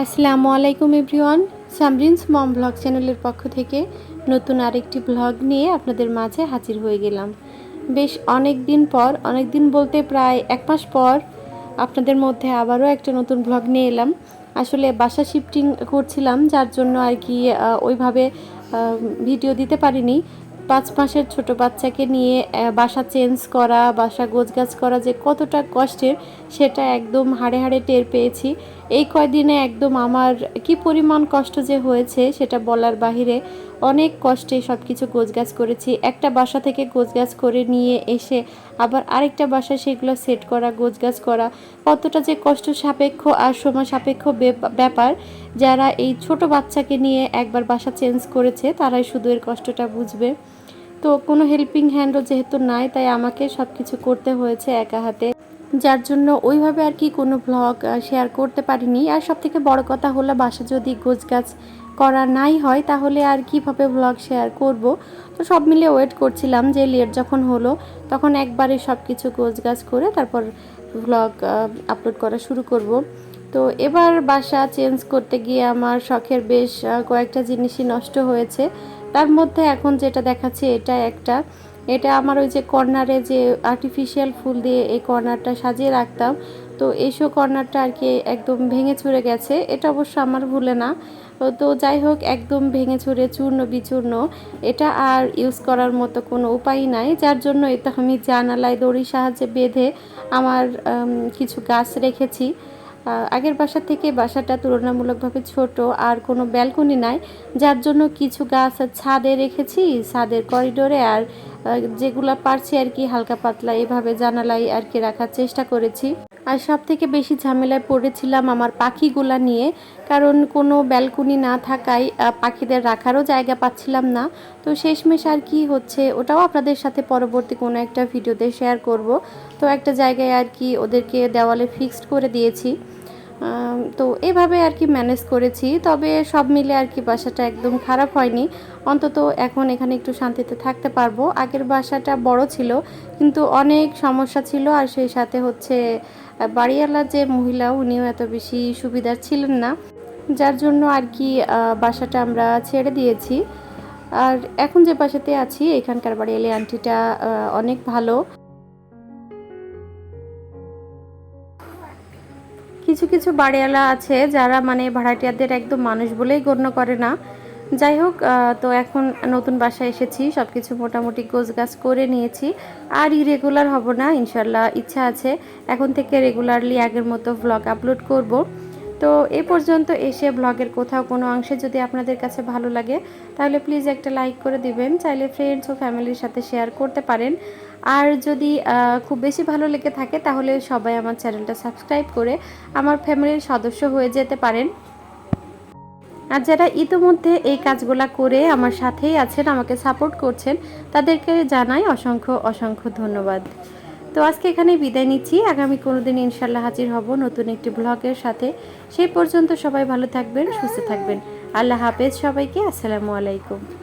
আসসালামু আলাইকুম এভরিওয়ান সামরিনস মম ব্লগ চ্যানেলের পক্ষ থেকে নতুন আরেকটি ব্লগ নিয়ে আপনাদের মাঝে হাজির হয়ে গেলাম। বেশ অনেক দিন পর অনেক দিন বলতে প্রায় এক মাস পর আপনাদের মধ্যে আবারও একটা নতুন ব্লগ নিয়ে এলাম। আসলে বাসা শিফটিং করছিলাম, যার জন্য আর কি ওইভাবে ভিডিও দিতে পারিনি। পাঁচ মাসের ছোট বাচ্চাকে নিয়ে বাসা চেঞ্জ করা, বাসা গোছগাছ করা যে কতটা কষ্টের, সেটা একদম হাড়ে হাড়ে টের পেয়েছি। এই কয়দিনে একদম আমার কি পরিমাণ কষ্ট যে হয়েছে সেটা বলার বাহিরে অনেক কষ্টে সব কিছু গোছগাছ করেছি। একটা বাসা থেকে গোছগাছ করে নিয়ে এসে আবার আরেকটা বাসা সেগুলো সেট করা, গোছগাছ করা। কতটা যে কষ্ট সাপেক্ষ আর সময় সাপেক্ষ ব্যাপার। যারা এই ছোট বাচ্চাকে নিয়ে একবার বাসা চেঞ্জ করেছে, তারাই শুধু এর কষ্টটা বুঝবে। তো কোনো হেল্পিং হ্যান্ডও যেহেতু নাই, তাই আমাকে সব কিছু করতে হয়েছে একা হাতে। যার জন্য ওইভাবে আর কি কোনো ব্লগ শেয়ার করতে পারিনি। আর সব থেকে বড় কথা হলো বাসা যদি গোছগাছ করা নাই হয়, তাহলে আর কীভাবে ব্লগ শেয়ার করব? তো সব মিলে ওয়েট করছিলাম যে লেট যখন হলো, তখন একবারে সব কিছু গোছগাছ করে তারপর ব্লগ আপলোড করা শুরু করব। তো এবার বাসা চেঞ্জ করতে গিয়ে আমার শখের বেশ কয়েকটা জিনিসই নষ্ট হয়েছে। তার মধ্যে এখন যেটা দেখাচ্ছে, এটা একটা এটা আমার ওই যে কর্নারে যে আর্টিফিশিয়াল ফুল দিয়ে এই কর্নারটা সাজিয়ে রাখতাম। তো এইসব কর্নারটা আর কি একদম ভেঙে চুরে গেছে। এটা অবশ্য আমার ভুলে না। তো যাই হোক, একদম ভেঙে চুরে, চূর্ণ বিচূর্ণ। এটা আর ইউজ করার মতো কোনো উপায় নাই। যার জন্য এটা আমি জানালায় দড়ির সাহায্যে বেঁধে আমার কিছু গাছ রেখেছি। আগের বাসা থেকে বাসাটা তুলনামূলকভাবে ছোট, আর কোনো ব্যালকনি নাই, যার জন্য কিছু গাছ ছাদে রেখেছি, ছাদের করিডোরে আর যেগুলা পারছি আর কি হালকা পাতলা, এভাবে জানালাই আর কি রাখার চেষ্টা করেছি। আর সব থেকে বেশি ঝামেলায় পড়েছিলাম আমার পাখিগুলো নিয়ে। কারণ কোনো ব্যালকনি না থাকায় পাখিদের রাখারও জায়গা পাচ্ছিলাম না। তো শেষমেশ আর কি হচ্ছে, ওটাও আপনাদের সাথে পরবর্তী কোনো একটা ভিডিওতে শেয়ার করব। তো একটা জায়গায় আর কি ওদেরকে দেওয়ালে ফিক্সড করে দিয়েছি। তো এভাবে আর কি ম্যানেজ করেছি। তবে সব মিলে আর কি বাসাটা একদম খারাপ হয়নি। অন্তত এখন এখানে একটু শান্তিতে থাকতে পারব। আগের বাসাটা বড় ছিল কিন্তু অনেক সমস্যা ছিল। আর সেই সাথে হচ্ছে বাড়িওয়ালা যে মহিলা উনিও এত বেশি সুবিধার ছিলেন না। যার জন্য আর কি বাসাটা আমরা ছেড়ে দিয়েছি। আর এখন যে বাসাতে আছি এখানকার বাড়িয়ালি আন্টিটা আহ, অনেক ভালো। কিছু কিছু বাড়িওয়ালা আছে যারা মানে ভাড়াটিয়াদের একদম মানুষ বলেই গণ্য করে না। যাই হোক তো এখন নতুন বাসায় এসেছি সব কিছু মোটামুটি গোছগাছ করে নিয়েছি। আর ইরেগুলার হব না ইনশাল্লাহ ইচ্ছা আছে। এখন থেকে রেগুলারলি আগের মতো ভ্লগ আপলোড করব। তো এ পর্যন্ত এসে ব্লগের কোথাও কোনো অংশে যদি আপনাদের কাছে ভালো লাগে, তাহলে প্লিজ একটা লাইক করে দিবেন। চাইলে ফ্রেন্ডস ও ফ্যামিলির সাথে শেয়ার করতে পারেন। আর যদি খুব বেশি ভালো লেগে থাকে, তাহলে সবাই আমার চ্যানেলটা সাবস্ক্রাইব করে আমার ফ্যামিলির সদস্য হয়ে যেতে পারেন। আর যারা ইতিমধ্যে এই কাজগুলা করে আমার সাথেই আছেন, আমাকে সাপোর্ট করছেন, তাদেরকে জানাই অসংখ্য অসংখ্য ধন্যবাদ। তো আজকে এখানে বিদায় নিচ্ছি। আগামী কোনো দিন ইনশাল্লাহ হাজির হব নতুন একটি ব্লগের সাথে। সেই পর্যন্ত সবাই ভালো থাকবেন, সুস্থ থাকবেন। আল্লাহ হাফেজ সবাইকে। আসসালামু আলাইকুম।